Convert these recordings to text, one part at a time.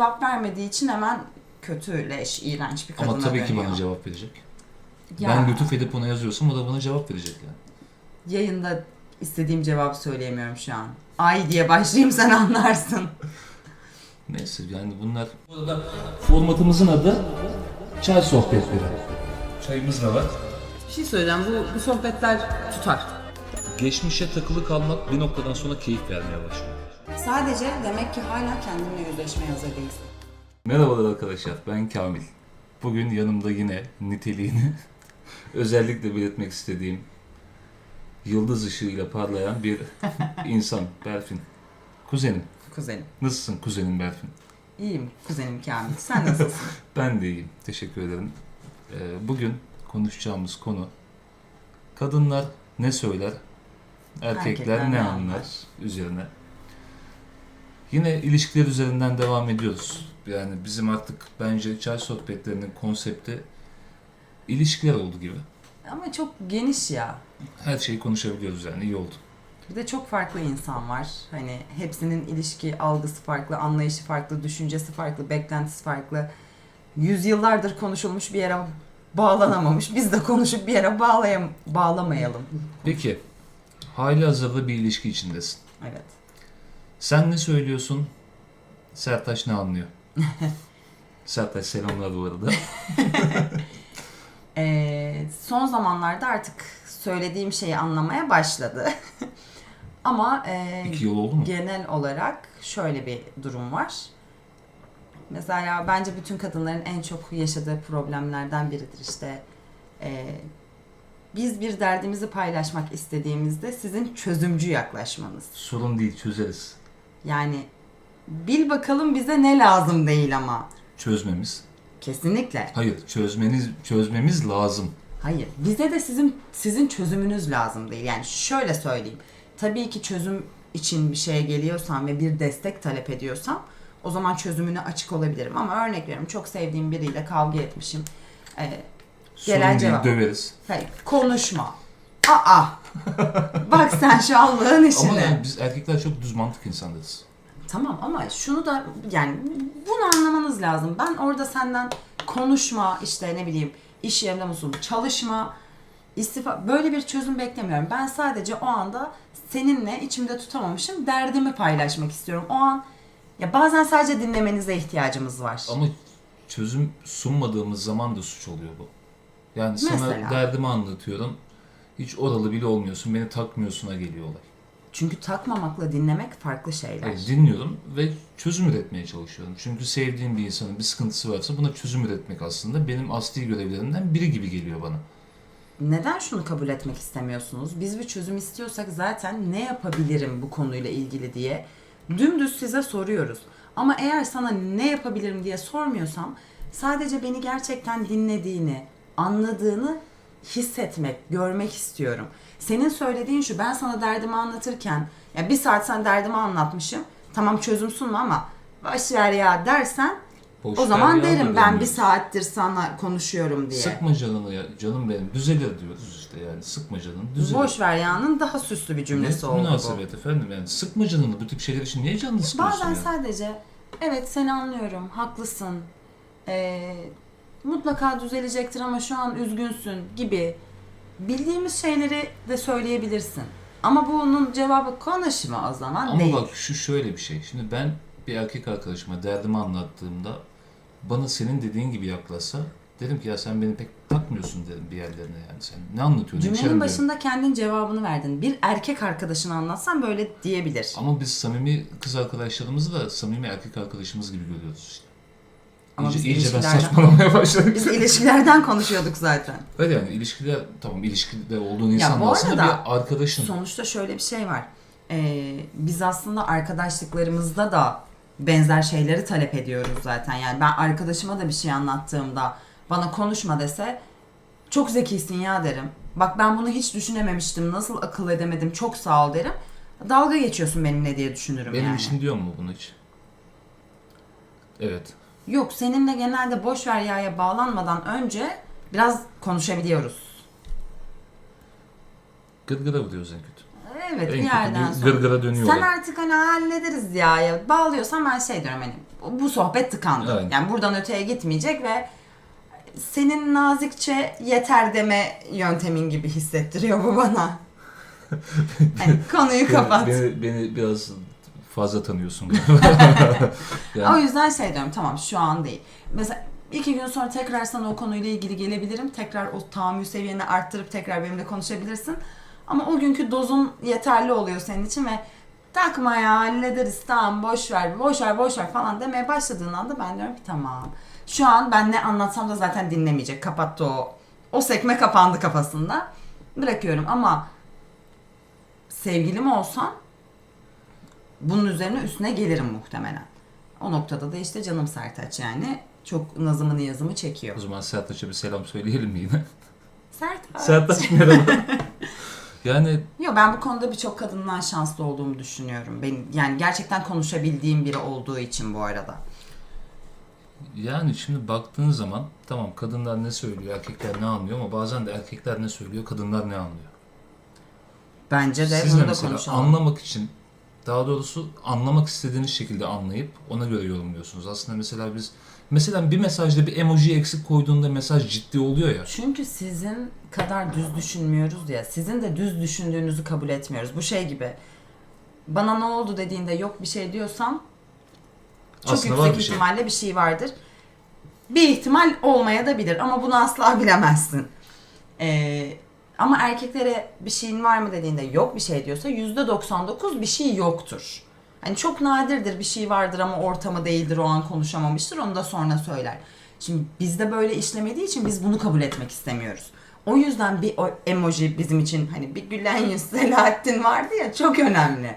Cevap vermediği için hemen kötüleş, iğrenç bir kadına Ama tabii ki dönüyor. bana cevap verecek. Ya, Ben lütuf edip ona yazıyorsam o da bana cevap verecek yani. Yayında istediğim cevabı söyleyemiyorum şu an. Ay diye başlayayım sen anlarsın. Neyse yani bunlar... Burada formatımızın adı çay sohbetleri. Çayımız da var. Bir şey söyleyeceğim. Bu, bu sohbetler tutar. Geçmişe takılı kalmak bir noktadan sonra keyif vermeye başlıyor. Sadece demek ki hala kendimle yüzleşmeye hazır değilsin. Merhabalar arkadaşlar, ben Kamil. Bugün yanımda yine niteliğini özellikle belirtmek istediğim yıldız ışığıyla parlayan bir insan Berfin. Kuzenim. Kuzenim. Nasılsın kuzenim Berfin? İyiyim kuzenim Kamil. Sen nasılsın? Ben de iyiyim. Teşekkür ederim. Ee, bugün konuşacağımız konu kadınlar ne söyler, erkekler, Erkekler ne anlar anlar? üzerine. Yine ilişkiler üzerinden devam ediyoruz. Yani bizim artık bence çay sohbetlerinin konsepti ilişkiler oldu gibi. Ama çok geniş ya. Her şeyi konuşabiliyoruz yani iyi oldu. Bir de çok farklı insan var. Hani hepsinin ilişki algısı farklı, anlayışı farklı, düşüncesi farklı, beklentisi farklı. Yüzyıllardır konuşulmuş bir yere bağlanamamış. Biz de konuşup bir yere bağlayam bağlamayalım. Peki, hali hazırda bir ilişki içindesin. Evet. Sen ne söylüyorsun? Sertaç ne anlıyor? Sertaç selamlar bu arada. Ee, son zamanlarda artık söylediğim şeyi anlamaya başladı. Ama e, İki yıl oldu mu? genel olarak şöyle bir durum var. Mesela bence bütün kadınların en çok yaşadığı problemlerden biridir işte. e, biz bir derdimizi paylaşmak istediğimizde sizin çözümcü yaklaşmanız. Sorun değil çözeriz. Yani bil bakalım bize ne lazım değil ama. Çözmemiz. Kesinlikle. Hayır, çözmeniz çözmemiz lazım. Hayır. Bize de sizin sizin çözümünüz lazım değil. Yani şöyle söyleyeyim. Tabii ki çözüm için bir şeye geliyorsam ve bir destek talep ediyorsam o zaman çözümüne açık olabilirim. Ama örnek veriyorum çok sevdiğim biriyle kavga etmişim. Ee, Gelen cevap. döveriz. hayır, konuşma. Aa. Bak sen şu Allah'ın işine. Ama yani biz erkekler çok düz mantık insanlarız. Tamam ama şunu da yani bunu anlamanız lazım. Ben orada senden konuşma işte ne bileyim iş yerinde musun çalışma istifa böyle bir çözüm beklemiyorum. Ben sadece o anda seninle içimde tutamamışım derdimi paylaşmak istiyorum. O an ya bazen sadece dinlemenize ihtiyacımız var. Ama çözüm sunmadığımız zaman da suç oluyor bu. Yani sana Mesela? derdimi anlatıyorum. Hiç oralı bile olmuyorsun. Beni takmıyorsun'a geliyor olay. Çünkü takmamakla dinlemek farklı şeyler. Yani dinliyorum ve çözüm üretmeye çalışıyorum. Çünkü sevdiğim bir insanın bir sıkıntısı varsa buna çözüm üretmek aslında benim asli görevlerimden biri gibi geliyor bana. Neden şunu kabul etmek istemiyorsunuz? Biz bir çözüm istiyorsak zaten ne yapabilirim bu konuyla ilgili diye dümdüz size soruyoruz. Ama eğer sana ne yapabilirim diye sormuyorsam sadece beni gerçekten dinlediğini, anladığını hissetmek, görmek istiyorum. Senin söylediğin şu ben sana derdimi anlatırken ya bir saat sen derdimi anlatmışım. Tamam çözüm sunma ama baş ver ya dersen Boş o zaman derim ben bir saattir sana konuşuyorum diye. Sıkma canını ya. Canım benim. Düzelir diyoruz işte yani. Sıkma canını. Düzelir. Boş ver ya'nın daha süslü bir cümlesi ne oldu bu. münasebet efendim yani. Sıkma canını. Bu tip şeyler için niye canını sıkıyorsun Bazen ya? sadece evet seni anlıyorum, haklısın, ee, mutlaka düzelecektir ama şu an üzgünsün gibi bildiğimiz şeyleri de söyleyebilirsin. Ama bunun cevabı konuşma o zaman Ama değil. bak şu şöyle bir şey. Şimdi ben bir erkek arkadaşıma derdimi anlattığımda bana senin dediğin gibi yaklaşsa dedim ki ya sen beni pek takmıyorsun dedim bir yerlerine yani sen ne anlatıyorsun Cümlenin başında kendin cevabını verdin. Bir erkek arkadaşına anlatsan böyle diyebilir. Ama biz samimi kız arkadaşlarımızı da samimi erkek arkadaşımız gibi görüyoruz. Ama iyice, biz iyice ben ilişkilerden- saçmalamaya başladım. Biz ilişkilerden konuşuyorduk zaten. Öyle yani ilişkiler tamam ilişkide olduğun Ya insan bu da aslında arada bir arkadaşın. Sonuçta şöyle bir şey var. Ee, biz aslında arkadaşlıklarımızda da benzer şeyleri talep ediyoruz zaten. Yani ben arkadaşıma da bir şey anlattığımda bana konuşma dese çok zekisin ya derim. Bak ben bunu hiç düşünememiştim. Nasıl akıl edemedim. Çok sağ ol derim. Dalga geçiyorsun benimle diye düşünürüm Benim yani. için diyor mu bunu hiç? Evet. Yok seninle genelde boş ver yaya bağlanmadan önce biraz konuşabiliyoruz. Gırgıra vuruyoruz en kötü. Evet En bir kötü yerden bir sonra. gırgıra dönüyor. Sen olay. artık hani hallederiz ya. ya. Bağlıyorsan ben şey diyorum hani bu sohbet tıkandı. Aynen. Yani buradan öteye gitmeyecek ve senin nazikçe yeter deme yöntemin gibi hissettiriyor bu bana. hani konuyu kapat. Beni, beni biraz fazla tanıyorsun galiba. O yani, yüzden şey diyorum tamam şu an değil. Mesela iki gün sonra tekrar sana o konuyla ilgili gelebilirim. Tekrar o tahammül seviyeni arttırıp tekrar benimle konuşabilirsin. Ama o günkü dozun yeterli oluyor senin için ve takma ya hallederiz tamam boş ver boş ver boş ver falan demeye başladığın anda ben diyorum ki tamam. Şu an ben ne anlatsam da zaten dinlemeyecek. Kapattı o. O sekme kapandı kafasında. Bırakıyorum ama sevgilim olsan bunun üzerine üstüne gelirim muhtemelen. O noktada da işte canım Sertaç yani çok nazımı niyazımı çekiyor. o zaman Sertaç'a bir selam söyleyelim mi yine? Sertaç. Sertaç merhaba. yani Yok ben bu konuda birçok kadından şanslı olduğumu düşünüyorum. Ben yani gerçekten konuşabildiğim biri olduğu için bu arada. yani şimdi baktığın zaman tamam kadınlar ne söylüyor, erkekler ne anlıyor ama bazen de erkekler ne söylüyor, kadınlar ne anlıyor. Bence de Siz de bunu da mesela konuşalım. anlamak için daha doğrusu anlamak istediğiniz şekilde anlayıp ona göre yorumluyorsunuz. Aslında mesela biz mesela bir mesajda bir emoji eksik koyduğunda mesaj ciddi oluyor ya. Çünkü sizin kadar düz düşünmüyoruz ya. Sizin de düz düşündüğünüzü kabul etmiyoruz. Bu şey gibi. Bana ne oldu dediğinde yok bir şey diyorsam çok Aslında yüksek bir şey. ihtimalle bir şey vardır. Bir ihtimal olmaya da bilir ama bunu asla bilemezsin. Ee, ama erkeklere bir şeyin var mı dediğinde yok bir şey diyorsa %99 bir şey yoktur. Hani çok nadirdir bir şey vardır ama ortamı değildir o an konuşamamıştır onu da sonra söyler. Şimdi bizde böyle işlemediği için biz bunu kabul etmek istemiyoruz. O yüzden bir emoji bizim için hani bir gülen yüz Selahattin vardı ya çok önemli.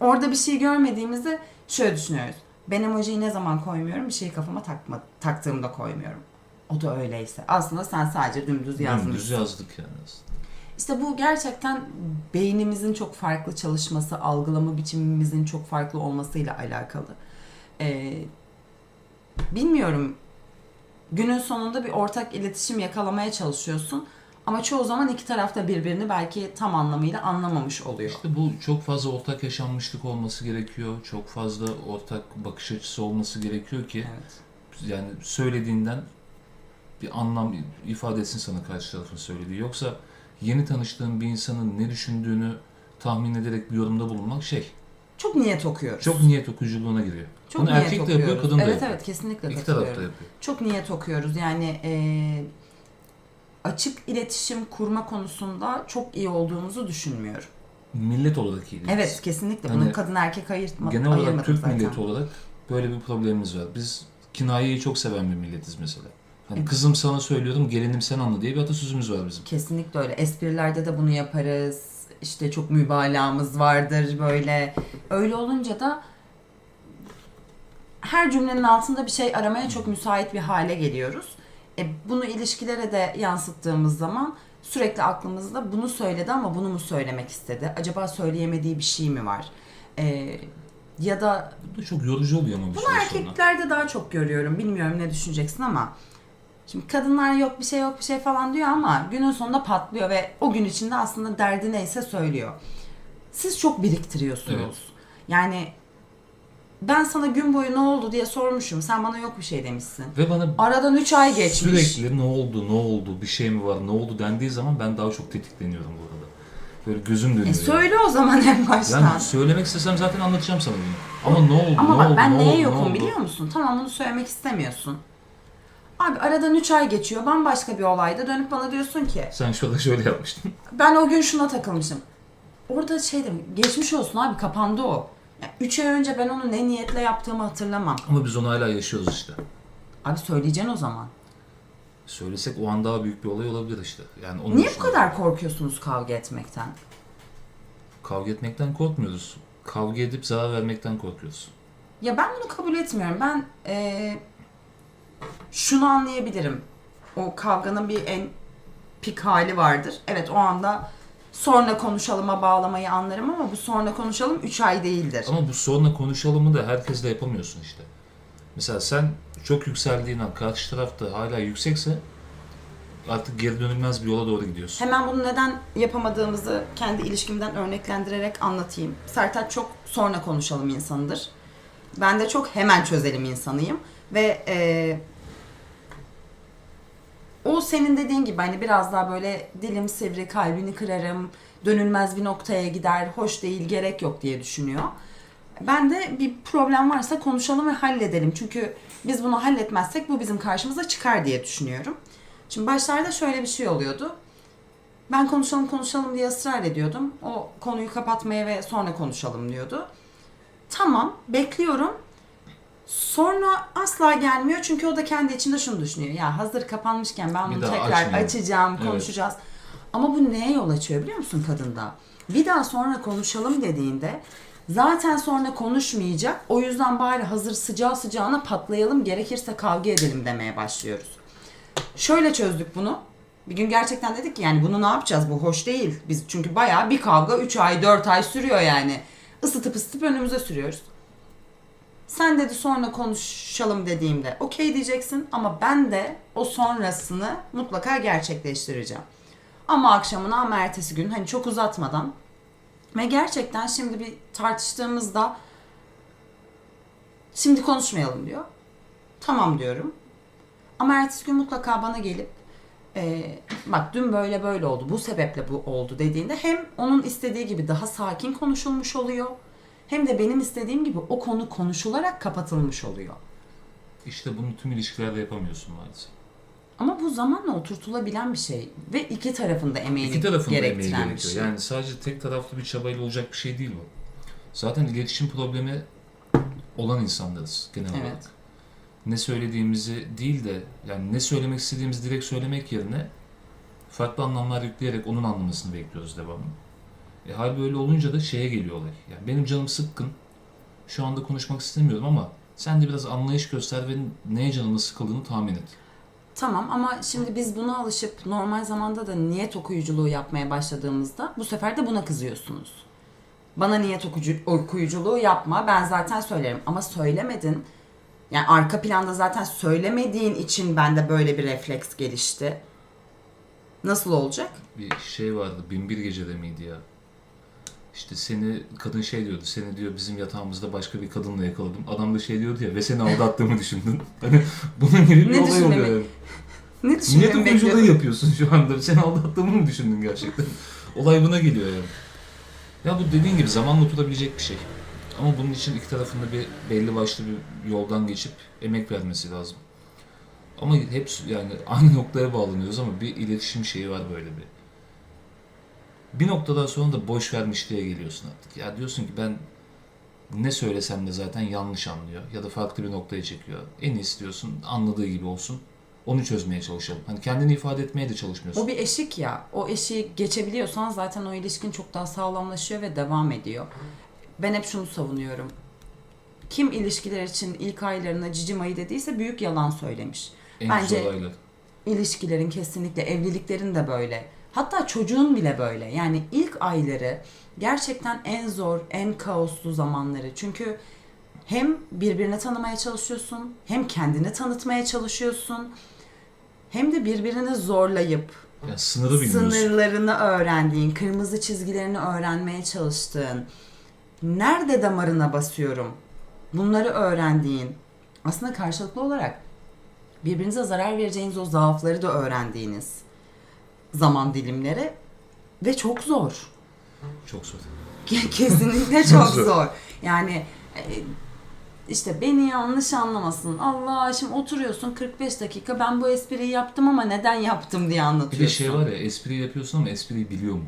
Orada bir şey görmediğimizde şöyle düşünüyoruz. Ben emojiyi ne zaman koymuyorum? Bir şeyi kafama takma, taktığımda koymuyorum. O da öyleyse. Aslında sen sadece dümdüz yazmışsın. Dümdüz yazdık yani aslında. İşte bu gerçekten beynimizin çok farklı çalışması, algılama biçimimizin çok farklı olmasıyla alakalı. Ee, bilmiyorum. Günün sonunda bir ortak iletişim yakalamaya çalışıyorsun. Ama çoğu zaman iki taraf da birbirini belki tam anlamıyla anlamamış oluyor. İşte bu çok fazla ortak yaşanmışlık olması gerekiyor. Çok fazla ortak bakış açısı olması gerekiyor ki Evet. yani söylediğinden bir anlam ifade etsin sana karşı tarafın söylediği. Yoksa yeni tanıştığın bir insanın ne düşündüğünü tahmin ederek bir yorumda bulunmak şey. Çok niyet okuyoruz. Çok niyet okuyuculuğuna giriyor. Çok Bunu niyet erkek de okuyoruz. yapıyor, kadın da evet, yapıyor. Evet kesinlikle İki taraf da yapıyor. Çok niyet okuyoruz. Yani eee, açık iletişim kurma konusunda çok iyi olduğumuzu düşünmüyorum. Millet olarak iyi değiliz. Evet kesinlikle. Bunun kadın erkek ayırtma, Genel olarak Türk zaten. milleti olarak böyle bir problemimiz var. Biz kinayeyi çok seven bir milletiz mesela. Hani Evet. kızım sana söylüyorum, gelinim sen anla diye bir atasözümüz var bizim. Kesinlikle öyle. Esprilerde de bunu yaparız. İşte çok mübalağamız vardır böyle. Öyle olunca da her cümlenin altında bir şey aramaya çok müsait bir hale geliyoruz. E, bunu ilişkilere de yansıttığımız zaman sürekli aklımızda bunu söyledi ama bunu mu söylemek istedi? Acaba söyleyemediği bir şey mi var? E, ya da Bu da çok yorucu oluyor ama bir bunu süre sonra. erkeklerde daha çok görüyorum. Bilmiyorum ne düşüneceksin ama. Şimdi kadınlar yok bir şey yok bir şey falan diyor ama günün sonunda patlıyor ve o gün içinde aslında derdi neyse söylüyor. Siz çok biriktiriyorsunuz. Evet. Yani ben sana gün boyu ne oldu diye sormuşum. Sen bana yok bir şey demişsin. Ve bana Aradan 3 ay geçmiş. sürekli ne oldu, ne oldu, bir şey mi var, ne oldu dendiği zaman ben daha çok tetikleniyorum bu arada. Böyle gözüm dönüyor. E söyle o zaman en baştan. Yani söylemek istesem zaten anlatacağım sana bunu. Ama ne oldu, Ama ne bak oldu, ben ne neye oldu, ne yokum oldu? biliyor musun? Tamam bunu söylemek istemiyorsun. Abi aradan 3 ay geçiyor. Bambaşka bir olayda dönüp bana diyorsun ki Sen şurada şöyle yapmıştın. ben o gün şuna takılmışım. Orada şey dedim, geçmiş olsun abi kapandı o. 3 ay önce ben onu ne niyetle yaptığımı hatırlamam. Ama biz onu hala yaşıyoruz işte. Abi söyleyeceksin o zaman. Söylesek o an daha büyük bir olay olabilir işte. Yani onun Niye bu kadar korkuyorsunuz kavga etmekten? Kavga etmekten korkmuyoruz. Kavga edip zarar vermekten korkuyoruz. Ya ben bunu kabul etmiyorum. Ben eee, şunu anlayabilirim. O kavganın bir en pik hali vardır. Evet o anda sonra konuşalıma bağlamayı anlarım ama bu sonra konuşalım 3 ay değildir. Ama bu sonra konuşalımı da herkesle yapamıyorsun işte. Mesela sen çok yükseldiğin an karşı tarafta hala yüksekse artık geri dönülmez bir yola doğru gidiyorsun. Hemen bunu neden yapamadığımızı kendi ilişkimden örneklendirerek anlatayım. Sertaç çok sonra konuşalım insanıdır. Ben de çok hemen çözelim insanıyım. Ve e, o senin dediğin gibi hani biraz daha böyle dilim sivri, kalbini kırarım, dönülmez bir noktaya gider, hoş değil, gerek yok diye düşünüyor. Ben de bir problem varsa konuşalım ve halledelim. Çünkü biz bunu halletmezsek bu bizim karşımıza çıkar diye düşünüyorum. Şimdi başlarda şöyle bir şey oluyordu. Ben konuşalım konuşalım diye ısrar ediyordum. O konuyu kapatmaya ve sonra konuşalım diyordu. Tamam bekliyorum. Sonra asla gelmiyor çünkü o da kendi içinde şunu düşünüyor. Ya hazır kapanmışken ben Bir bunu daha tekrar açmayayım. açacağım, Evet. konuşacağız. Ama bu neye yol açıyor biliyor musun kadında? Bir daha sonra konuşalım dediğinde zaten sonra konuşmayacak. O yüzden bari hazır sıcağı sıcağına patlayalım gerekirse kavga edelim demeye başlıyoruz. Şöyle çözdük bunu. Bir gün gerçekten dedik ki yani bunu ne yapacağız bu hoş değil. Biz çünkü bayağı bir kavga 3 ay 4 ay sürüyor yani. Isıtıp ısıtıp önümüze sürüyoruz. Sen dedi sonra konuşalım dediğimde okey diyeceksin ama ben de o sonrasını mutlaka gerçekleştireceğim. Ama akşamına ama ertesi gün hani çok uzatmadan ve gerçekten şimdi bir tartıştığımızda şimdi konuşmayalım diyor. Tamam diyorum. Ama ertesi gün mutlaka bana gelip e, bak dün böyle böyle oldu bu sebeple bu oldu dediğinde hem onun istediği gibi daha sakin konuşulmuş oluyor hem de benim istediğim gibi o konu konuşularak kapatılmış oluyor. İşte bunu tüm ilişkilerde yapamıyorsun maalesef. Ama bu zamanla oturtulabilen bir şey ve iki tarafın da emeğini İki tarafın da emeği gerektiren bir gerekiyor. şey. Yani sadece tek taraflı bir çabayla olacak bir şey değil bu. Zaten iletişim problemi olan insanlarız genel Evet. olarak. Ne söylediğimizi değil de yani ne söylemek istediğimizi direkt söylemek yerine farklı anlamlar yükleyerek onun anlamasını bekliyoruz devamlı. E, hal böyle olunca da şeye geliyor olay. Yani benim canım sıkkın. Şu anda konuşmak istemiyorum ama sen de biraz anlayış göster ve neye canımın sıkıldığını tahmin et. Tamam ama şimdi biz buna alışıp normal zamanda da niyet okuyuculuğu yapmaya başladığımızda bu sefer de buna kızıyorsunuz. Bana niyet okucu, okuyuculuğu yapma ben zaten söylerim ama söylemedin. Yani arka planda zaten söylemediğin için bende böyle bir refleks gelişti. Nasıl olacak? bir şey vardı. Binbir gecede miydi ya? İşte seni kadın şey diyordu. Seni diyor bizim yatağımızda başka bir kadınla yakaladım. Adam da şey diyordu ya ve seni aldattığımı düşündün. Hani bunun gibi bir Ne olay oluyor. Yani. Ne düşünüyorum okuyuculuğu bekliyorum. yapıyorsun şu anda. Seni aldattığımı mı düşündün gerçekten? olay buna geliyor yani. Ya bu dediğin gibi zamanla oturabilecek bir şey. Ama bunun için iki tarafında bir belli başlı bir yoldan geçip emek vermesi lazım. Ama hep yani aynı noktaya bağlanıyoruz ama bir iletişim şeyi var böyle bir. Bir noktadan sonra da boş vermişliğe geliyorsun artık. Ya diyorsun ki ben ne söylesem de zaten yanlış anlıyor ya da farklı bir noktaya çekiyor. En iyisi diyorsun anladığı gibi olsun. Onu çözmeye çalışalım. Hani kendini ifade etmeye de çalışmıyorsun. O bir eşik ya. O eşiği geçebiliyorsan zaten o ilişkin çok daha sağlamlaşıyor ve devam ediyor. Ben hep şunu savunuyorum. Kim ilişkiler için ilk aylarına cicim ayı dediyse büyük yalan söylemiş. en bence-. İlişkilerin kesinlikle, evliliklerin de böyle. Hatta çocuğun bile böyle. Yani ilk ayları gerçekten en zor, en kaoslu zamanları. Çünkü hem birbirini tanımaya çalışıyorsun, hem kendini tanıtmaya çalışıyorsun, hem de birbirini zorlayıp Ya sınırı bilmiyorsun. sınırlarını öğrendiğin, kırmızı çizgilerini öğrenmeye çalıştığın, nerede damarına basıyorum bunları öğrendiğin, aslında karşılıklı olarak birbirinize zarar vereceğiniz o zaafları da öğrendiğiniz zaman dilimleri ve çok zor. Çok zor. Kesinlikle Çok çok zor. Yani e, işte beni yanlış anlamasın. Allah şimdi oturuyorsun 45 dakika ben bu espriyi yaptım ama neden yaptım diye Bir anlatıyorsun. de şey var ya espriyi yapıyorsun ama espriyi biliyor mu?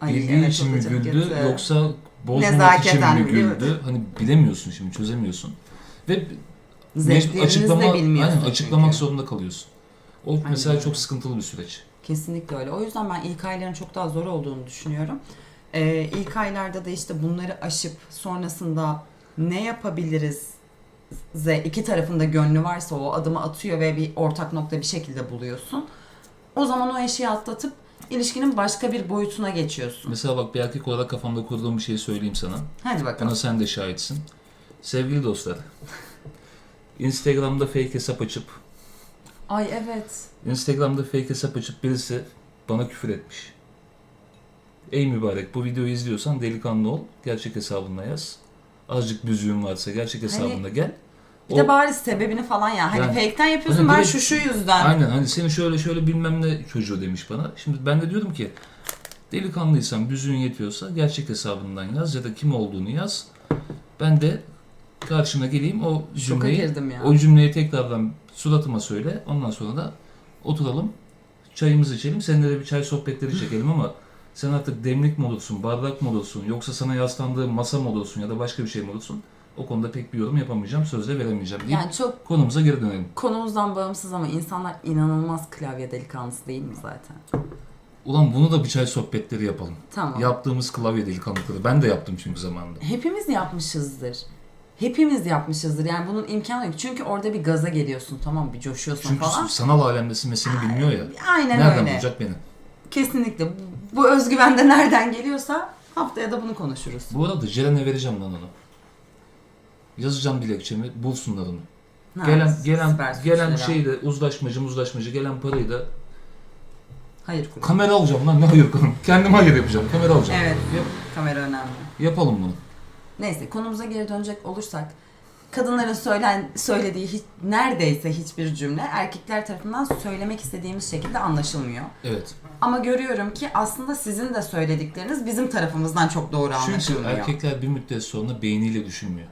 Ay, Bildiği evet, için mi güldü kötü. yoksa bozmamak Nezaketen için mi güldü? Hani bilemiyorsun şimdi çözemiyorsun. Ve açıklama, de bilmiyorsun aynen, açıklamak çünkü. zorunda kalıyorsun. O mesela öyle. çok sıkıntılı bir süreç. Kesinlikle öyle. O yüzden ben ilk ayların çok daha zor olduğunu düşünüyorum. Ee, ilk aylarda da işte bunları aşıp sonrasında ne yapabiliriz ze iki tarafında gönlü varsa o adımı atıyor ve bir ortak nokta bir şekilde buluyorsun. O zaman o eşiği atlatıp ilişkinin başka bir boyutuna geçiyorsun. Mesela bak bir erkek olarak kafamda kurduğum bir şey söyleyeyim sana. Hadi bakalım. Buna sen de şahitsin. Sevgili dostlar. Instagram'da fake hesap açıp Ay evet. Instagram'da fake hesap açıp birisi bana küfür etmiş. Ey mübarek bu videoyu izliyorsan delikanlı ol. Gerçek hesabına yaz. Azıcık büzüğün varsa gerçek hesabında gel. Bir de bari sebebini falan ya. Hani Yani- fake'ten yapıyorsun Hani ben direkt- şu şu yüzden. Aynen hani seni şöyle şöyle bilmem ne çocuğu demiş bana. Şimdi ben de diyorum ki delikanlıysan büzüğün yetiyorsa gerçek hesabından yaz ya da kim olduğunu yaz. Ben de karşına geleyim o Şoka cümleyi girdim ya. o cümleyi tekrardan suratıma söyle. Ondan sonra da oturalım çayımızı içelim. Seninle de bir çay sohbetleri çekelim ama sen artık demlik mi olursun, bardak mı olursun, yoksa sana yaslandığı masa mı olursun ya da başka bir şey mi olursun? O konuda pek bir yorum yapamayacağım, söz de veremeyeceğim deyip Yani çok konumuza geri dönelim. konumuzdan bağımsız ama insanlar inanılmaz klavye delikanlısı değil mi zaten? Ulan bunu da bir çay sohbetleri yapalım. Tamam. Yaptığımız klavye delikanlıkları. Ben de yaptım çünkü zamanında. Hepimiz yapmışızdır. Hepimiz yapmışızdır. Yani bunun imkanı yok. Çünkü orada bir gaza geliyorsun tamam bir coşuyorsun Çünkü falan. sanal alemdesin ve seni bilmiyor ya. Aynen Nereden öyle. bulacak beni? Kesinlikle. Bu, bu özgüven de nereden geliyorsa haftaya da bunu konuşuruz. Bu arada Ceren'e vereceğim lan onu. Yazacağım dilekçemi, bulsunlar onu. Ha, gelen gelen gelen şeyi de uzlaşmacı uzlaşmacı gelen parayı da Hayır kurum. kamera alacağım lan ne hayır kurum. Kendim hayır yapacağım. Kamera alacağım. Evet. Yap- Kamera önemli. yapalım bunu. Neyse konumuza geri dönecek olursak kadınların söylen söylediği hiç, neredeyse hiçbir cümle erkekler tarafından söylemek istediğimiz şekilde anlaşılmıyor. Evet. Ama görüyorum ki aslında sizin de söyledikleriniz bizim tarafımızdan çok doğru Çünkü anlaşılmıyor. erkekler bir müddet sonra beyniyle düşünmüyor.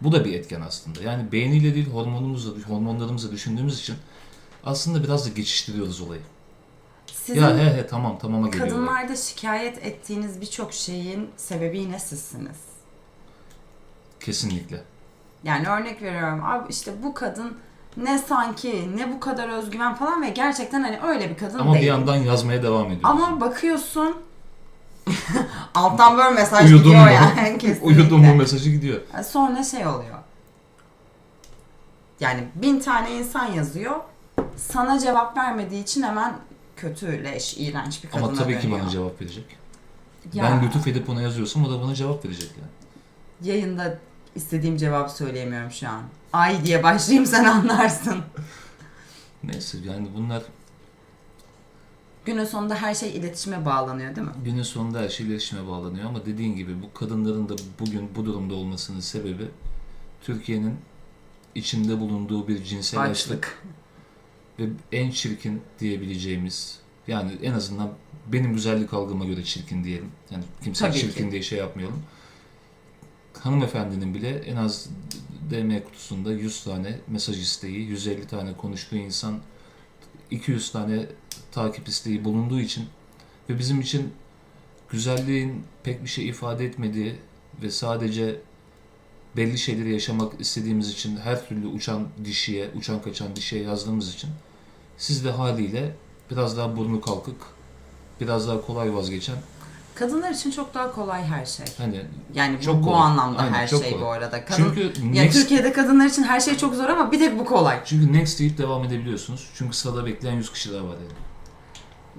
Bu da bir etken aslında. Yani beyniyle değil hormonumuzla, hormonlarımızla düşündüğümüz için aslında biraz da geçiştiriyoruz olayı. Sizin Ya he he tamam tamama geliyor. olay. kadınlarda şikayet ettiğiniz birçok şeyin sebebi yine sizsiniz. Kesinlikle. Yani örnek veriyorum abi işte bu kadın ne sanki ne bu kadar özgüven falan ve gerçekten hani öyle bir kadın Ama değil. bir yandan yazmaya devam ediyoruz. Ama bakıyorsun alttan böyle mesaj Uyudun gidiyor mu? yani kesinlikle. Uyudum mu mesajı gidiyor. Sonra şey oluyor. Yani bin tane insan yazıyor. Sana cevap vermediği için hemen kötü, leş, iğrenç bir kadına Ama tabii ki dönüyor. bana cevap verecek. Ya, Ben lütuf edip ona yazıyorsam o da bana cevap verecek yani. Yayında istediğim cevabı söyleyemiyorum şu an. Ay diye başlayayım sen anlarsın. Neyse yani bunlar Günün sonunda her şey iletişime bağlanıyor değil mi? günün sonunda her şey iletişime bağlanıyor ama dediğin gibi bu kadınların da bugün bu durumda olmasının sebebi Türkiye'nin içinde bulunduğu bir cinsel açlık Açlık. ve en çirkin diyebileceğimiz yani en azından benim güzellik algıma göre çirkin diyelim. Yani kimse Tabii çirkin ki. diye şey yapmayalım. Hanımefendinin bile en az DM kutusunda 100 tane mesaj isteği, 150 tane konuştuğu insan, 200 tane takip isteği bulunduğu için ve bizim için güzelliğin pek bir şey ifade etmediği ve sadece belli şeyleri yaşamak istediğimiz için her türlü uçan dişiye, uçan kaçan dişiye yazdığımız için siz de haliyle biraz daha burnu kalkık, biraz daha kolay vazgeçen Kadınlar için çok daha kolay her şey. hani Yani bu, Çok bu kolay. anlamda Aynen, her çok şey kolay. bu arada. Kadın, çünkü ya next Türkiye'de kadınlar için her şey çok zor ama bir tek bu kolay. çünkü next deyip devam edebiliyorsunuz. Çünkü sırada bekleyen 100 kişi daha var yani.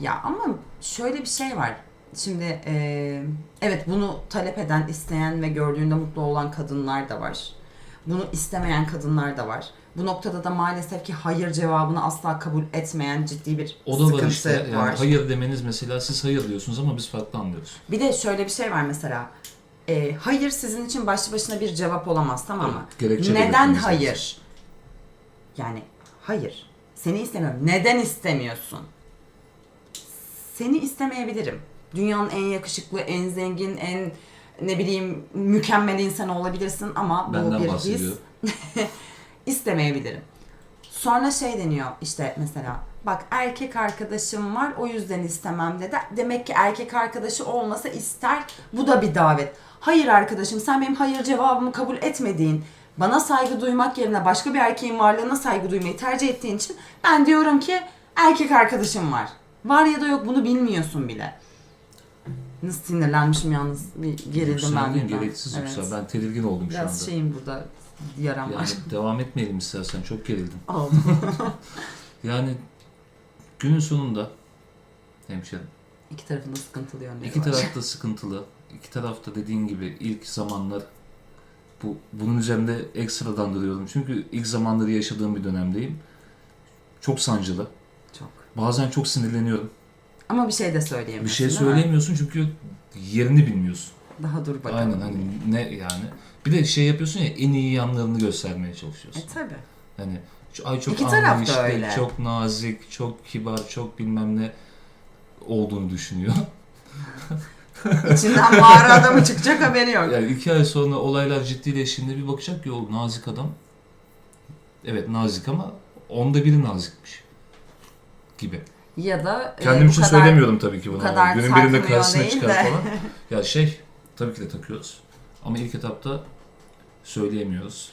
Ya ama şöyle bir şey var. Şimdi e, evet bunu talep eden, isteyen ve gördüğünde mutlu olan kadınlar da var. Bunu istemeyen kadınlar da var. Bu noktada da maalesef ki hayır cevabını asla kabul etmeyen ciddi bir O da sıkıntı var işte. Yani var. hayır demeniz mesela siz hayır diyorsunuz ama biz farklı anlıyoruz. Bir de şöyle bir şey var mesela. E, hayır sizin için başlı başına bir cevap olamaz tamam mı? Evet, gerekçe Neden hayır? lazım. Yani hayır. Seni istemiyorum. Neden istemiyorsun? Seni istemeyebilirim. Dünyanın en yakışıklı, en zengin, en ne bileyim mükemmel insanı olabilirsin ama bu Benden bir his. bahsediyor. istemeyebilirim. Sonra şey deniyor işte mesela bak erkek arkadaşım var o yüzden istemem dedi. Demek ki erkek arkadaşı olmasa ister. Bu da bir davet. Hayır arkadaşım sen benim hayır cevabımı kabul etmediğin, bana saygı duymak yerine başka bir erkeğin varlığına saygı duymayı tercih ettiğin için ben diyorum ki erkek arkadaşım var. Var ya da yok bunu bilmiyorsun bile. Nasıl sinirlenmişim yalnız bir gerildim ben Yükseldin, birden. gereksiz Evet. yüksel. Ben tedirgin oldum şu Biraz anda. şeyim burada yaram var. Yani devam etmeyelim istersen. Çok gerildim. Oldu. Yani günün sonunda hemşerim. İki tarafında sıkıntılı yönleri İki var. tarafta sıkıntılı. İki tarafta dediğin gibi ilk zamanlar bu bunun üzerinde ekstradan duruyorum. Çünkü ilk zamanları yaşadığım bir dönemdeyim. Çok sancılı. Çok. Bazen çok sinirleniyorum. Ama bir şey de Bir söyleyemiyorsun şey değil mi? söyleyemiyorsun çünkü yerini bilmiyorsun. Daha dur bakalım. Aynen hani ne yani. Bir de şey yapıyorsun ya en iyi yanlarını göstermeye çalışıyorsun. E tabi. Hani şu- ay çok İki taraf da anlayışlı, öyle. çok nazik, çok kibar, çok bilmem ne olduğunu düşünüyor. İçinden mağara adamı çıkacak haberi yok. Yani iki ay sonra olaylar ciddileştiğinde bir bakacak ki o nazik adam evet nazik ama onda biri nazikmiş gibi. Ya da e, Kendim bu için kadar- söylemiyorum tabii ki bunu. bu kadar Günün birinde karşısına çıkar de. falan. Ya şey tabii ki de takıyoruz. Ama ilk etapta söyleyemiyoruz.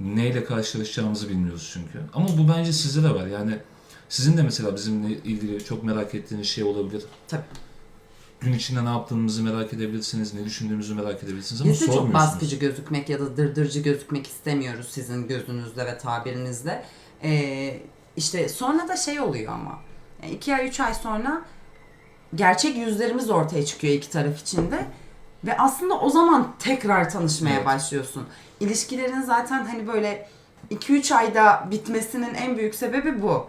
Neyle karşılaşacağımızı bilmiyoruz çünkü. Ama bu bence sizde de var. Yani sizin de mesela bizimle ilgili çok merak ettiğiniz şey olabilir. Tabii. Gün içinde ne yaptığımızı merak edebilirsiniz, ne düşündüğümüzü merak edebilirsiniz ama Biz de çok baskıcı gözükmek ya da dırdırcı gözükmek istemiyoruz sizin gözünüzde ve tabirinizde. Ee, işte sonra da şey oluyor ama. Yani iki ay, üç ay sonra gerçek yüzlerimiz ortaya çıkıyor iki taraf içinde. Ve aslında o zaman tekrar tanışmaya Evet. başlıyorsun. İlişkilerin zaten hani böyle 2-3 ayda bitmesinin en büyük sebebi bu.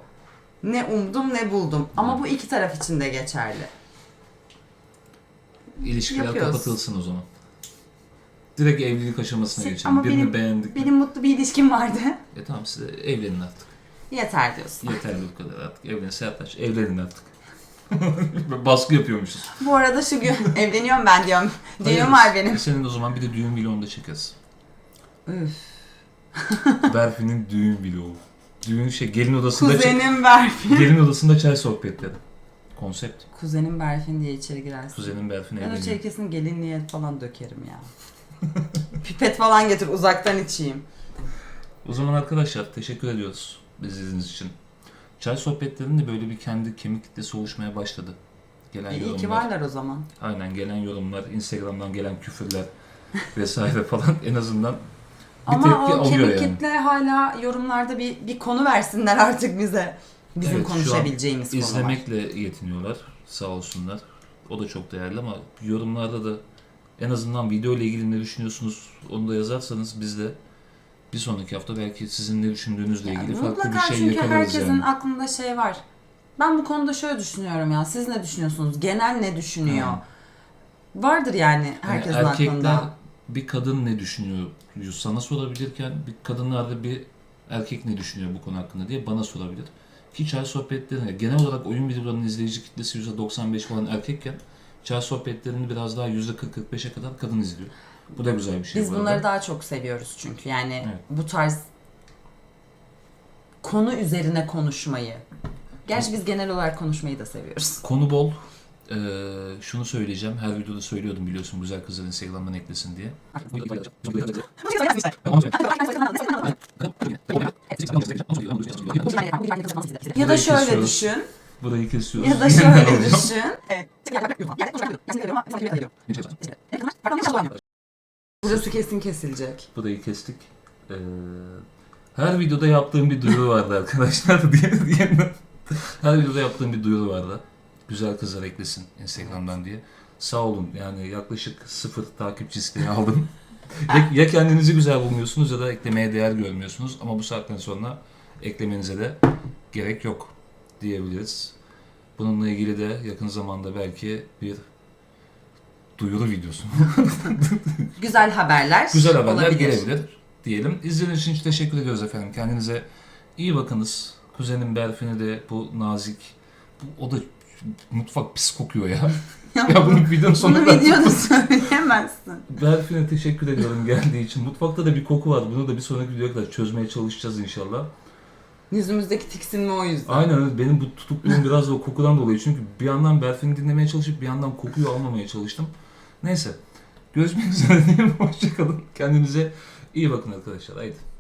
Ne umdum ne buldum. Ama bu iki taraf için de geçerli. İlişkiler Yapıyoruz. kapatılsın o zaman. Direkt evlilik aşamasına Sen- geçelim. Birini benim- beğendik. mi? Benim mutlu bir ilişkim vardı. E tamam size evlenin artık. Yeter diyorsun. Yeterli bu kadar artık. Evlenin Sertaç. Evlenin artık. Baskı yapıyormuşuz. Bu arada şu gün evleniyorum ben diyorum. Hayır, var benim. Senin o zaman bir de düğün vlogu da çekeriz. Üf. Berfi'nin düğün vlogu. Düğün şey gelin odasında Kuzenim Berfin. gelin odasında çay sohbetleri. Konsept. Kuzenim Berfin diye içeri girersin. Kuzenin Berfin Ben o evleniyor. çirkesin gelinliğe falan dökerim ya. Pipet falan getir uzaktan içeyim. O zaman arkadaşlar teşekkür ediyoruz izlediğiniz için. Çay sohbetlerinde böyle bir kendi kemik kitlesi oluşmaya başladı. Gelen iyi yorumlar. ki varlar o zaman. Aynen gelen yorumlar, Instagram'dan gelen küfürler vesaire falan en azından bir Ama tepki o kemik yani. kitle hala yorumlarda bir, bir konu versinler artık bize. Bizim Evet, konuşabileceğimiz konu var. İzlemekle yetiniyorlar sağ olsunlar. O da çok değerli ama yorumlarda da en azından video ile ilgili ne düşünüyorsunuz onu da yazarsanız biz de bir sonraki hafta belki sizin ne düşündüğünüzle ilgili Yani farklı bir şey çünkü yakalarız herkesin yani. aklında şey var. Ben bu konuda şöyle düşünüyorum ya. Siz ne düşünüyorsunuz? Genel ne düşünüyor? Hı. Vardır yani herkesin erkekler aklında. bir kadın ne düşünüyor sana sorabilirken bir kadınlar da bir erkek ne düşünüyor bu konu hakkında diye bana sorabilir. Ki çay sohbetlerine genel olarak oyun videolarının izleyici kitlesi %95 falan erkekken çay sohbetlerini biraz daha %40-45'e kadar kadın izliyor. Bu da güzel bir şey Biz bu arada. bunları daha çok seviyoruz çünkü. Yani Evet. bu tarz konu üzerine konuşmayı. Gerçi biz genel olarak konuşmayı da seviyoruz. Konu bol. Ee, şunu söyleyeceğim. Her videoda söylüyordum biliyorsun güzel kızlar Instagram'dan eklesin diye. Ya da şöyle düşün. Burayı kesiyoruz. Ya da şöyle düşün. Burası kesin kesilecek. Burayı kestik. Ee, her videoda yaptığım bir duyuru vardı arkadaşlar diye diye. her videoda yaptığım bir duyuru vardı. Güzel kızlar eklesin Instagram'dan diye. Sağ olun yani yaklaşık sıfır takipçi isteği aldım. ya, ya kendinizi güzel bulmuyorsunuz ya da eklemeye değer görmüyorsunuz ama bu saatten sonra eklemenize de gerek yok diyebiliriz. Bununla ilgili de yakın zamanda belki bir duyuru videosu Güzel haberler. Güzel haberler olabilir. gelebilir diyelim. İzlediğiniz için teşekkür ediyoruz efendim. Kendinize iyi bakınız. Kuzenim Berfin'e de bu nazik, bu, o da mutfak pis kokuyor ya. ya bunun videonun Bunu sonunda videoda söyleyemezsin. Berfin'e teşekkür ediyorum geldiği için. Mutfakta da bir koku var. Bunu da bir sonraki videoya kadar çözmeye çalışacağız inşallah. Yüzümüzdeki tiksinme o yüzden. Aynen öyle. Benim bu tutukluğum biraz da o kokudan dolayı. Çünkü bir yandan Berfin'i dinlemeye çalışıp bir yandan kokuyu almamaya çalıştım. Neyse. Görüşmek üzere diyelim. Hoşçakalın. Kendinize iyi bakın arkadaşlar. Haydi.